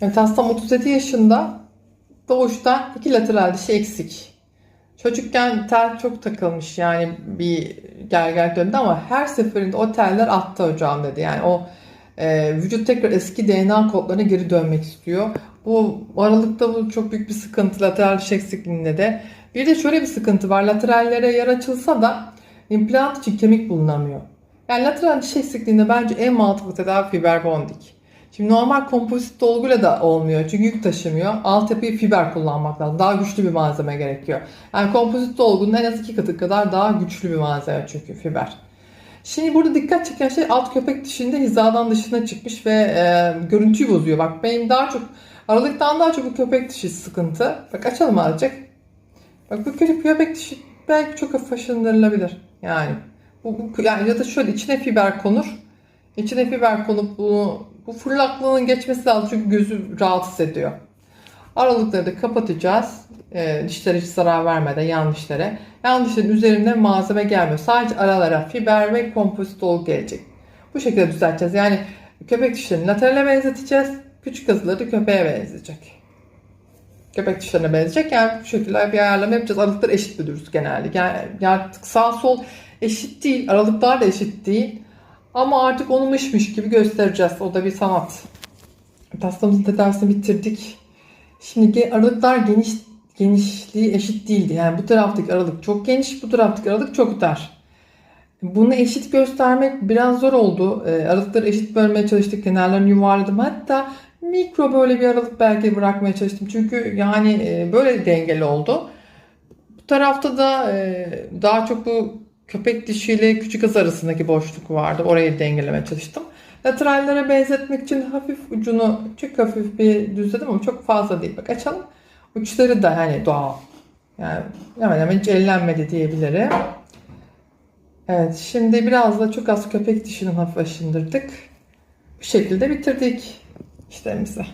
Evet hastam 37 yaşında. Doğuştan iki lateral dişi eksik. Çocukken tel çok takılmış yani bir gel döndü ama her seferinde o teller attı hocam dedi. Yani o e, vücut tekrar eski DNA kodlarına geri dönmek istiyor. Bu aralıkta bu çok büyük bir sıkıntı lateral diş eksikliğinde de. Bir de şöyle bir sıkıntı var. Laterallere yer açılsa da implant için kemik bulunamıyor. Yani lateral diş eksikliğinde bence en mantıklı tedavi fiber bonding. Şimdi normal kompozit dolguyla da olmuyor çünkü yük taşımıyor. Altyapıyı fiber kullanmak lazım. Daha güçlü bir malzeme gerekiyor. Yani kompozit dolgunun en az iki katı kadar daha güçlü bir malzeme çünkü fiber. Şimdi burada dikkat çeken şey alt köpek dişinde hizadan dışına çıkmış ve e, görüntüyü bozuyor. Bak benim daha çok aralıktan daha çok bu köpek dişi sıkıntı. Bak açalım azıcık. Bak bu köpek, dişi belki çok hafif aşındırılabilir. Yani bu, bu yani ya da şöyle içine fiber konur. İçine fiber konup bunu bu fırlaklığının geçmesi lazım çünkü gözü rahatsız ediyor. Aralıkları da kapatacağız. E, dişlere hiç zarar vermeden yan dişlere. Üzerinde malzeme gelmiyor. Sadece aralara fiber ve kompozit dolgu gelecek. Bu şekilde düzelteceğiz. Yani köpek dişlerini laterale benzeteceğiz. Küçük kızıları da köpeğe benzeyecek. Köpek dişlerine benzeyecek. Yani bu şekilde bir ayarlama yapacağız. Aralıkları eşit bölürüz genelde. Yani, yani sağ sol eşit değil. Aralıklar da eşit değil. Ama artık onu gibi göstereceğiz. O da bir sanat. Hastamızın tedavisini bitirdik. Şimdi aralıklar geniş genişliği eşit değildi. Yani bu taraftaki aralık çok geniş, bu taraftaki aralık çok dar. Bunu eşit göstermek biraz zor oldu. E, aralıkları eşit bölmeye çalıştık. Kenarlarını yuvarladım. Hatta mikro böyle bir aralık belki bırakmaya çalıştım. Çünkü yani e, böyle dengeli oldu. Bu tarafta da e, daha çok bu köpek dişiyle küçük kız arasındaki boşluk vardı. Orayı dengelemeye çalıştım. Laterallere benzetmek için hafif ucunu çok hafif bir düzledim ama çok fazla değil. Bak açalım. Uçları da hani doğal. Yani hemen hemen hiç diyebilirim. Evet şimdi biraz da çok az köpek dişini hafif aşındırdık. Bu şekilde bitirdik işlerimizi.